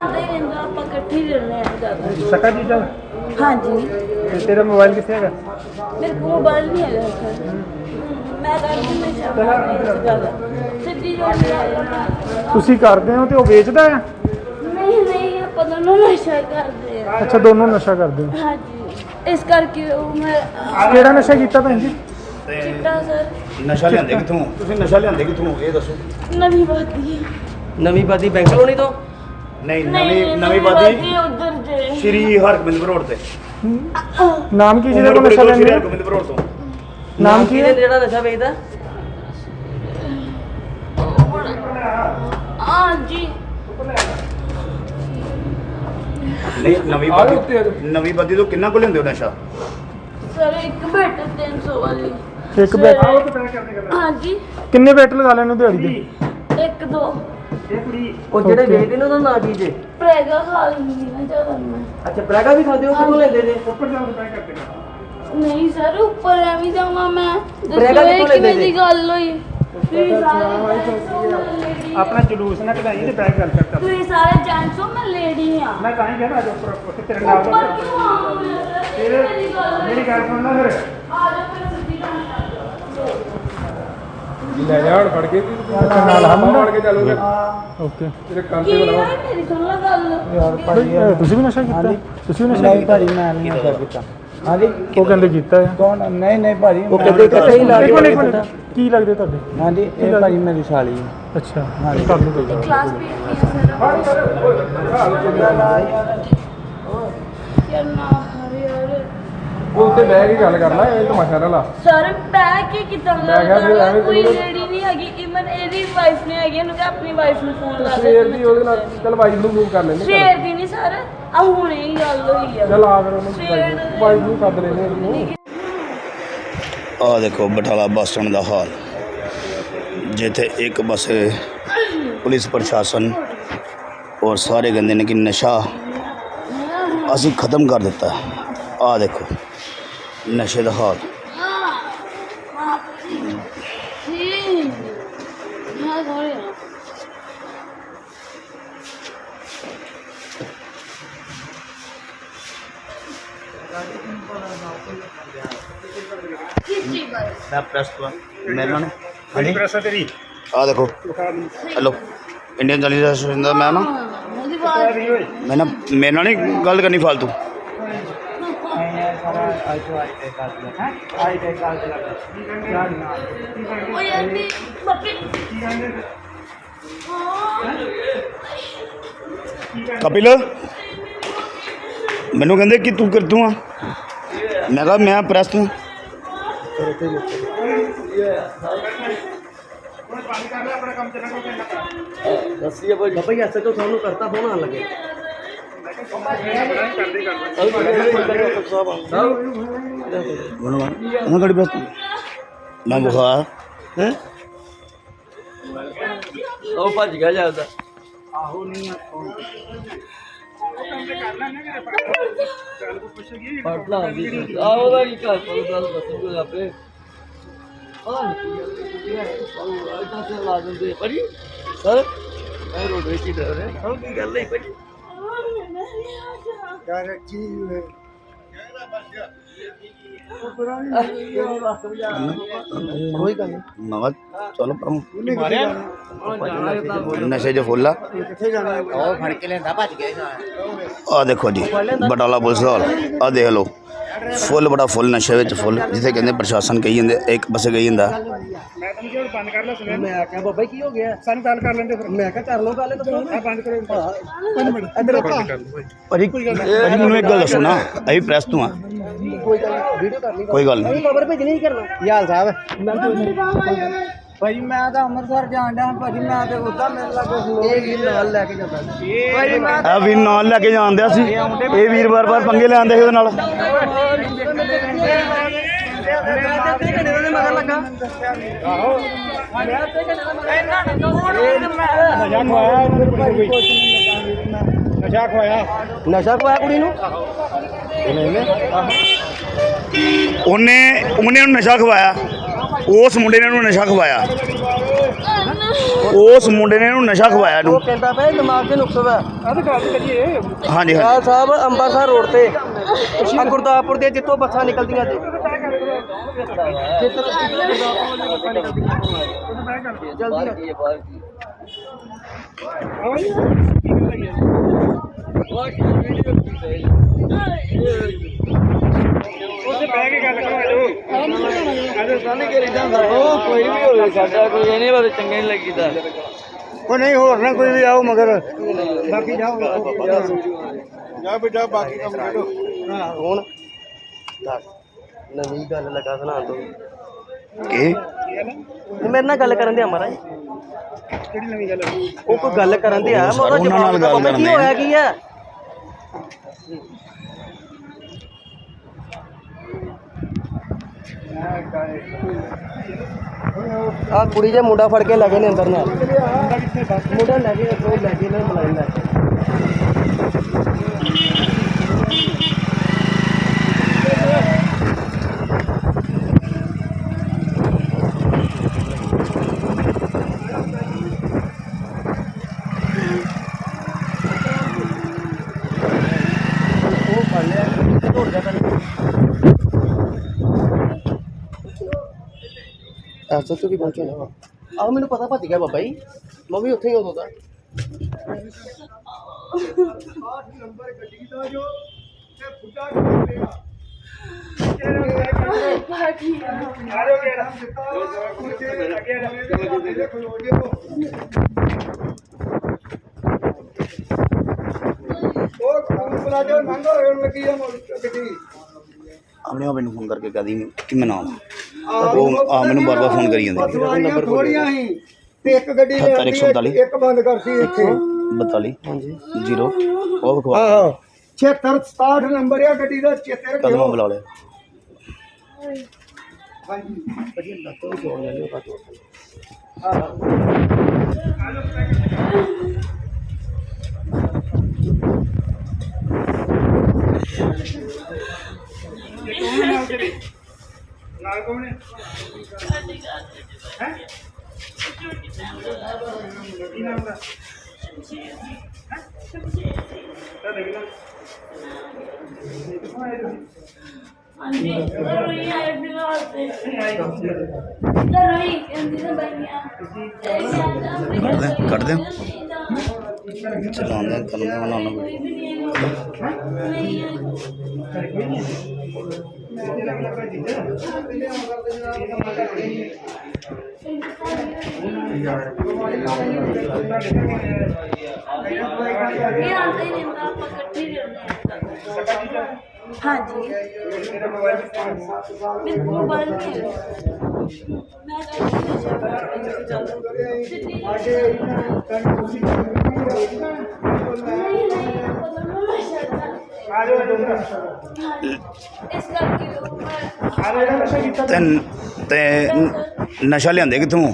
ਦੇ ਰਹਿੰਦਾ ਆਪਾਂ ਇਕੱਠੇ ਹੀ ਰਹਿੰਦੇ ਆ ਜ਼ਿਆਦਾ। ਸਕਾ ਜੀ ਚੱਲ ਹਾਂਜੀ। ਤੇਰਾ ਮੋਬਾਈਲ ਕਿੱਥੇ ਹੈਗਾ? ਮੇਰੇ ਕੋਲ ਮੋਬਾਈਲ ਨਹੀਂ ਹੈਗਾ ਸਰ ਮੈਂ ਕਰਦੀ ਮੈਂ ਗੱਲ ਸਿੱਧੀ ਜੋੜੀ ਤੁਸੀਂ ਕਰਦੇ ਹੋ ਤੇ ਉਹ ਵੇਚਦਾ ਆ? ਨਹੀਂ ਨਹੀਂ ਆਪਾਂ ਦੋਨੋਂ ਨਸ਼ਾ ਕਰਦੇ ਆ। ਅੱਛਾ ਦੋਨੋਂ ਨਸ਼ਾ ਕਰਦੇ ਹੋ? ਹਾਂਜੀ। ਇਸ ਕਰਕੇ ਉਹ ਮੈਂ ਕਿਹੜਾ ਨਸ਼ਾ ਕੀਤਾ ਭੈਣ ਜੀ? ਚਿੱਟਾ ਸਰ। ਨਸ਼ਾ ਲਿਆਂਦੇ ਕਿੱਥੋਂ? ਤੁਸੀਂ ਨਸ਼ਾ ਲਿਆਂਦੇ ਕਿੱਥੋਂ? ਇਹ ਦੱਸੋ। ਨਵੀਂ ਬਾਤੀ ਨਵੀਂ ਬਾਦੀ ਬੈਂਕ ਕਲੋਨੀ ਤੋਂ? ਨਹੀਂ ਨਵੀਂ ਨਵੀਂ ਬਾਦੀ ਉਧਰ ਜੇ। ਸ਼੍ਰੀ ਹਰਗੋਬਿੰਦ ਰੋਡ ਤੇ। ਨਾਮ ਕੀ ਜਿਹਦੇ ਕੋਲ ਨਸ਼ਾ ਸ਼੍ਰੀ ਲੈਂਦੇ ਹੋ? ਹਰਗੋਬਿੰਦ ਰੋਡ ਤੋਂ। ਨਾਮ ਕੀ ਹੈ? ਜਿਹੜਾ ਨਸ਼ਾ ਵੇਚਦਾ? ਹਾਂਜੀ ਨਹੀਂ ਨਵੀਂ ਬਾਦੀ ਨਵੀਂ ਬਾਦੀ ਤੋਂ ਕਿੰਨਾ ਕੁ ਲਿਆਂਦੇ ਹੋ ਨਸ਼ਾ? ਸਰ ਇੱਕ ਬੈਟ 300 ਵਾਲੀ। ਇੱਕ ਬੈਟ। ਹਾਂਜੀ ਕਿੰਨੇ ਬੈਟ ਲਗਾ ਲੈਣੇ ਹੋ ਦਿਹਾੜੀ ਦੇ? ਇੱਕ ਦੋ। ਉਹ ਜਿਹੜੇ. ਵੇਚਦੇ ਨੇ ਉਹਦਾ ਨਾਂ ਕੀ ਜੇ। ਪ੍ਰੈਗਾ ਖਾ ਲੈਂਦੀ ਨਾ ਜ਼ਿਆਦਾ ਮੈਂ। ਅੱਛਾ ਬ੍ਰੈਗਾ ਵੀ ਖਾਂਦੇ ਹੋ ਕਿਉਂ ਲੈਂਦੇ ਨੇ? ਨਹੀਂ ਸਰ ਉੱਪਰ ਐਵੇਂ ਜਾਵਾਂ ਮੈਂ। ਬਰੇਗਾ ਦੱਸੋ ਇਹ ਕਿੱਥੋਂ ਲੈਂਦੇ ਕਿਵੇਂ ਦੀ? ਗੱਲ ਹੋਈ? ਤੁਸੀਂ ਸਾਰੇ ਆਪਣਾ ਜਲੂਸ ਨਾ ਕਢਾਈ ਤੇ ਬੈਗ ਗੱਲ ਕਰਤਾ ਤੁਸੀਂ ਸਾਰੇ ਜੈਂਟਸ ਹੋ ਮੈਂ ਲੇਡੀ ਆ। ਮੈਂ ਤਾਂ ਹੀ ਕਹਿੰਦਾ ਜੋ ਉੱਪਰ ਉੱਥੇ ਤੇਰੇ ਨਾਲ ਉੱਪਰ ਕਿਉਂ ਆਵਾਂ ਮੈਂ ਤੇਰੇ ਮੇਰੀ ਗੱਲ ਮੇਰੀ ਗੱਲ ਸੁਣ ਲੈ ਫਿਰ। ਆ ਜਾ ਫਿਰ ਸਿੱਧੀ ਗੱਲ ਲੈ ਜਾ ਹੁਣ ਫੜ ਕੇ ਅੱਛਾ ਨਾਲ ਹਮ ਫੜ ਕੇ ਚੱਲੋਗੇ ਓਕੇ। ਤੇਰੇ ਕੰਨ ਕੀ ਤੇ ਹੈ ਬੁਲਾਓ ਮੇਰੀ ਸੁਣ ਲੈ ਗੱਲ। ਭਾਈ ਤੁਸੀਂ ਵੀ ਨਸ਼ਾ ਕੀਤਾ? ਤੁਸੀਂ ਵੀ ਨਸ਼ਾ ਨਹੀਂ ਕੀਤਾ? ਭਾਜੀ ਮੈਂ ਨਹੀਂ ਨਸ਼ਾ ਕੀਤਾ। ਹਾਂਜੀ। ਉਹ ਕਹਿੰਦੇ ਕੀਤਾ ਆ। ਕੌਣ? ਨਹੀਂ ਨਹੀਂ ਭਾਜੀ ਉਹ ਮੈਂ- ਕਹਿੰਦੇ ਇਕੱਠੇ ਹੀ ਲਾ ਇੱਕ ਮਿੰਟ, ਕੇ ਇੱਕ ਮਿੰਟ। ਕੀ ਲੱਗਦੇ ਤੁਹਾਡੇ? ਹਾਂਜੀ ਇਹ ਭਾਜੀ ਮੇਰੀ ਸਾਲੀ ਹੈ ਅੱਛਾ। ਤੁਹਾਨੂੰ ਕੋਈ ਗੱਲ ਕਲਾਸ ਵੀ ਹੈ ਸਰ ਯਾਰ ਨਾ ਤੇ ਬਹਿ ਕੇ ਗੱਲ ਕਰ ਲੈ ਇਹ ਤਮਾਸ਼ਾ ਨਾ ਲਾ। ਸਰ ਬੈ ਕੇ ਕਿਦਾਂ ਮੈਂ ਕਿਹਾ ਵੀ ਐਵੇਂ ਕੋਈ ਤੂੰ- ਲੇਡੀ ਨਹੀਂ ਹੈਗੀ ਇਵਨ ਇਹਦੀ ਵਾਈਫ ਨਹੀਂ ਹੈਗੀ ਇਹਨੂੰ ਕਿ ਆਪਣੀ ਵਾਈਫ ਨੂੰ ਫੋਨ ਲਾ ਦੇ ਸਵੇਰ ਦੀ ਉਹਦੇ ਨਾਲ ਚੱਲ ਬਾਈ ਨੂੰ ਮੂਵ ਕਰ ਲੈਂਦੇ ਸਵੇਰ ਦੀ ਨਹੀਂ ਸਰ ਆ ਹੁਣੇ ਹੀ ਗੱਲ ਹੋਈ ਆ। ਚੱਲ ਆ ਫਿਰ ਉਹਨੂੰ ਸਵੇਰ ਬਾਈ ਨੂੰ ਸੱਦ ਲੈਂਦੇ ਉਹਨੂੰ ਆ ਦੇਖੋ ਬਟਾਲਾ ਬੱਸ ਸਟੈਂਡ ਦਾ ਹਾਲ। ਜਿੱਥੇ ਇੱਕ ਪਾਸੇ ਪੁਲਿਸ ਪ੍ਰਸ਼ਾਸਨ ਔਰ ਸਾਰੇ ਕਹਿੰਦੇ ਨੇ ਕਿ ਨਸ਼ਾ ਅਸੀਂ ਖਤਮ ਕਰ ਦਿੱਤਾ। ਆ ਦੇਖੋ। ਨਸ਼ੇ ਦਾ ਹਾਲ ਸੀ ਹਾਂ ਸੌਰੀ ਕਿੱਚੀ ਬਾਈ ਮੈਂ ਪ੍ਰੈਸ ਤੋਂ ਮੈਨਾਂ ਨੇ ਹਾਂਜੀ ਪ੍ਰੈਸ ਤੇਰੀ ਆ ਦੇਖੋ ਹੈਲੋ ਇੰਡੀਅਨ ਜਰਨਲਿਸਟ ਦਾ ਮੈਂ ਨਾ ਉਹਦੀ ਬਾਤ ਮੈਂ ਨਾ ਮੇਰੇ ਨਾਲ ਨਹੀਂ ਗੱਲ ਕਰਨੀ ਫालतू ਆਈ ਤੋਂ ਆਈ ਤੇ ਕਰ ਲੈ ਹੈ ਆਈ ਤੇ ਕਰ ਲੈ ਉਹ ਯਾਰ ਦੀ ਬੱਪੀ ਕਪਿਲ ਮੈਨੂੰ ਕਹਿੰਦੇ ਕਿ ਤੂੰ ਕਰਦੂ ਆ? ਮੈਂ ਕਿਹਾ ਮੈਂ ਪ੍ਰੈਸ ਤੋਂ। ਦੱਸੀ ਭਾਈ। ਬਾਬਾ ਜੀ ਐਸਾ ਕਿਉਂ ਤੁਹਾਨੂੰ ਕਰਤਾ ਫੋਨ ਆਣ ਲੱਗੇ। ਉਹਨਾਂ ਕਿਹੜੀ ਪ੍ਰੈਸ ਤੋਂ ਮੈਂ ਬੁਖਾ ਹੈ ਉਹ ਭੱਜ ਗਿਆ ਜਾਂਦਾ ਪੜਨਾ ਵੀ ਆ ਉਹਦਾ ਕੀ ਕਰ ਸਕਦਾ ਦੱਸੂਗਾ ਆਪੇ ਆ ਨਹੀਂ ਉਹ ਆਇਤਾ ਸੇ ਲਾ ਦਿੰਦੇ ਭਾਜੀ ਸਰ ਮੈਂ ਰੋਡ ਵਿੱਚ ਹੀ ਡਰ ਰਿਹਾ ਹਾਂ ਕੀ ਗੱਲ ਹੈ ਭਾਜੀ ਕੋਈ ਗੱਲ ਨਹੀਂ ਚਲੋ ਪਰ ਮਾਰਿਆ ਨਸ਼ੇ ਜੋ ਫੁੱਲਾ ਉਹ ਫੜ ਕੇ ਲੈਂਦਾ ਭੱਜ ਗਿਆ ਆ ਦੇਖੋ ਜੀ, ਬਟਾਲਾ ਪੁਲਿਸ ਹਾਲ। ਆ ਦੇਖ ਲਓ। ਫੁੱਲ ਬੜਾ ਫੁੱਲ ਨਸ਼ੇ ਵਿੱਚ ਫੁੱਲ ਜਿੱਥੇ ਕਹਿੰਦੇ ਪ੍ਰਸ਼ਾਸਨ ਕਹੀ ਜਾਂਦੇ ਇੱਕ ਪਾਸੇ ਕਹੀ ਜਾਂਦਾ। ਮੈਂ ਤੈਨੂੰ ਕਿਹਾ ਬੰਦ ਕਰ ਲੈ ਸੁਣਿਆ ਮੈਂ ਆਖਿਆ ਬਾਬਾ ਜੀ ਕੀ ਹੋ ਗਿਆ? ਸਾਨੂੰ ਗੱਲ ਕਰ ਲੈਂਦੇ ਫਿਰ। ਮੈਂ ਕਿਹਾ ਕਰ ਲਓ ਗੱਲ ਤਾਂ ਆ ਬੰਦ ਕਰੋ। ਪੰਜ ਮਿੰਟ ਇੱਧਰ ਆ ਭਾਜੀ ਭਾਜੀ ਮੈਨੂੰ ਇੱਕ ਗੱਲ ਦੱਸੋ ਨਾ ਅਸੀਂ ਪ੍ਰੈਸ ਤੋਂ ਆ ਕੋਈ ਗੱਲ ਵੀਡੀਓ ਕਰ ਲਈ। ਕੋਈ ਗੱਲ ਨਹੀਂ। ਖਬਰ ਭੇਜਣੀ ਨਹੀਂ ਕਰਨਾ। ਯਾਲ ਸਾਹਿਬ ਭਾਜੀ ਮੈਂ ਤਾਂ ਅੰਮ੍ਰਿਤਸਰ ਜਾਣ ਡਿਆ ਭਾਜੀ ਮੈਂ ਤੇ ਉਦਾਂ ਮੇਰੇ ਲੱਗੇ ਇਹ ਵੀ ਨਾਲ ਲੈ ਕੇ ਜਾਂਦਾ ਸੀ। ਮੈਂ ਆ ਵੀਰ ਨਾਲ ਲੈ ਕੇ ਜਾਂਦੇ ਸੀ। ਇਹ ਵੀਰ ਵਾਰ ਵਾਰ ਪੰਗੇ ਲੈਂਦੇ ਸੀ ਉਹਦੇ ਨਾਲ। ਨਸ਼ਾ ਖਵਾਇਆ ਨਸ਼ਾ ਖਵਾਇਆ। ਕੁੜੀ ਨੂੰ? ਉਹਨੇ ਉਹਨੇ ਉਹਨੂੰ ਨਸ਼ਾ ਖਵਾਇਆ। ਉਸ ਮੁੰਡੇ ਨੇ ਉਹਨੂੰ ਨਸ਼ਾ ਖਵਾਇਆ। ਉਸ ਮੁੰਡੇ ਨੇ ਇਹਨੂੰ ਨਸ਼ਾ ਖਵਾਇਆ ਇਹਨੂੰ। ਕਹਿੰਦਾ ਪਿਆ ਦਿਮਾਗ 'ਚ ਨੁਕਸ ਆਹ ਤਾਂ ਗੱਲ ਕਰੀਏ। ਹਾਂਜੀ ਹਾਂਜੀ। ਕਾਲ ਸਾਹਿਬ ਅੰਮ੍ਰਿਤਸਰ ਰੋਡ ਤੇ। ਆ ਗੁਰਦਾਸਪੁਰ ਦੇ ਜਿੱਥੋਂ ਬੱਸਾਂ ਨਿਕਲਦੀਆਂ ਜੀ। ਜਿੱਧਰ ਗੁਰਦਾਸਪੁਰ ਵਾਲੀ ਬੱਸਾਂ ਨਿਕਲਦੀਆਂ ਜਲਦੀ ਕੀ ਹੈ ਬਾਹਰ ਕੀ ਉਹ ਕੋਈ ਵੀ ਹੋਵੇ ਸਾਡਾ ਕੋਈ ਇਹਨੇ ਬਾਰੇ ਚੰਗੇ ਨਹੀਂ ਲੱਗੀਦਾ ਉਹ ਨਹੀਂ ਹੋਰ ਨਾ ਕੋਈ ਵੀ ਆਓ ਮਗਰ। ਬਾਕੀ ਜਾਓ। ਜਾ ਬੇਟਾ ਬਾਕੀ ਕੰਮ ਕਰੋ। ਹੁਣ। ਨਵੀਂ ਗੱਲ ਲੱਗਾ ਸੁਣਾ ਦੋ ਕੀ? ਮੇਰੇ ਨਾਲ ਗੱਲ ਕਰਨ ਦੇ ਮਹਾਰਾਜ। ਕਿਹੜੀ ਨਵੀਂ ਗੱਲ? ਉਹ ਕੋਈ ਗੱਲ ਕਰਨ ਦੇ ਆ ਸਰ, ਉਹਨਾਂ ਨਾਲ ਗੱਲ ਕਰਨ ਕੀ ਦੇ। ਹੋਇਆ ਕੀ ਆ? ਆ ਕੁੜੀ ਦੇ ਮੁੰਡਾ ਫੜ ਕੇ ਲੈ ਗਏ ਨੇ ਅੰਦਰ ਨਾਲ। ਮੁੰਡਾ ਲੈ ਗਏ ਉਹ ਲੈ ਗਏ ਨੇ, ਬੁਲਾਈ ਲੈ ਕੇ। ਉਹ ਫੜ ਲਿਆ ਤੇ ਦੌੜ ਜਾ ਕਰ ਐਸਾ ਤੂੰ ਕੀ ਪਹੁੰਚਿਆ ਨਾ ਆਹ ਮੈਨੂੰ ਪਤਾ ਭੱਜ ਗਿਆ ਬਾਬਾ ਜੀ। ਮੈਂ ਵੀ ਉੱਥੇ ਹੀ ਉਦੋਂ ਦਾ ਨੰਬਰ ਗੱਡੀ ਦਾ ਜੋ ਤੇ। ਫੁੱਟਾ ਕਿੱਥੇ ਆਪਣੇ ਆਪ ਮੈਨੂੰ ਫੋਨ ਕਰਕੇ ਕਹਦੀ ਕਿ ਮੈਂ ਨਾਮ ਉਹ ਆ ਮੈਨੂੰ ਬਾਰ ਬਾਰ ਫੋਨ ਕਰੀ ਜਾਂਦੇ ਸਵਾਰੀਆਂ ਥੋੜੀਆਂ ਸੀ। ਤੇ ਇੱਕ ਗੱਡੀ ਅਠੱਤਰ, ਲਿਆਂਦੀ, ਇੱਕ ਬੰਦ ਕਰਤੀ ਇੱਥੇ। 42 ਹਾਂਜੀ। 0 ਉਹ ਵਿਖਵਾ ਆਹੋ 76 67 ਨੰਬਰ ਆ ਗੱਡੀ ਦਾ ਚੇਤੇ ਕਦਮ ਰੱਖਿਓ ਬੁਲਾ ਲਿਆ? ਹਾਂਜੀ। ਨਾਲ ਕੌਣ ਹੈ? ਹੈ? ਕੀ ਨਾਮ ਦਾ? ਤੁਹਾਡਾ ਕੀ ਨਾਮ ਹਾਂਜੀ ਰੋਈ ਆਏ ਫਿਲਹਾਲ ਤੇ ਰੋਈ ਕਹਿੰਦੀ ਤਾਂ ਬਈਆ ਕੱਢ ਦੇ ਚਲਾਉਂਦੇ ਕਰਨ ਦੇ ਉਹਨਾਂ ਨੂੰ ਕੋਈ ਵੀ ਨਹੀਂ ਨਹੀਂ ਇਹ ਆਂਦੇ ਹੀ ਰਹਿੰਦਾ ਆਪਾਂ ਇਕੱਠੇ ਹੀ ਰਹਿੰਦੇ ਹਾਂ। ਹਾਂਜੀ। ਮੇਰੇ ਕੋਲ ਨਹੀਂ ਹੈ ਮੈਂ ਤਾਂ ਨਸ਼ਾ ਕਰਦੀ ਨਹੀਂ ਨਹੀਂ ਪਤਾ ਨਾ ਤੇ ਤੇ ਨਸ਼ਾ ਲਿਆਂਦੇ ਕਿੱਥੋਂ?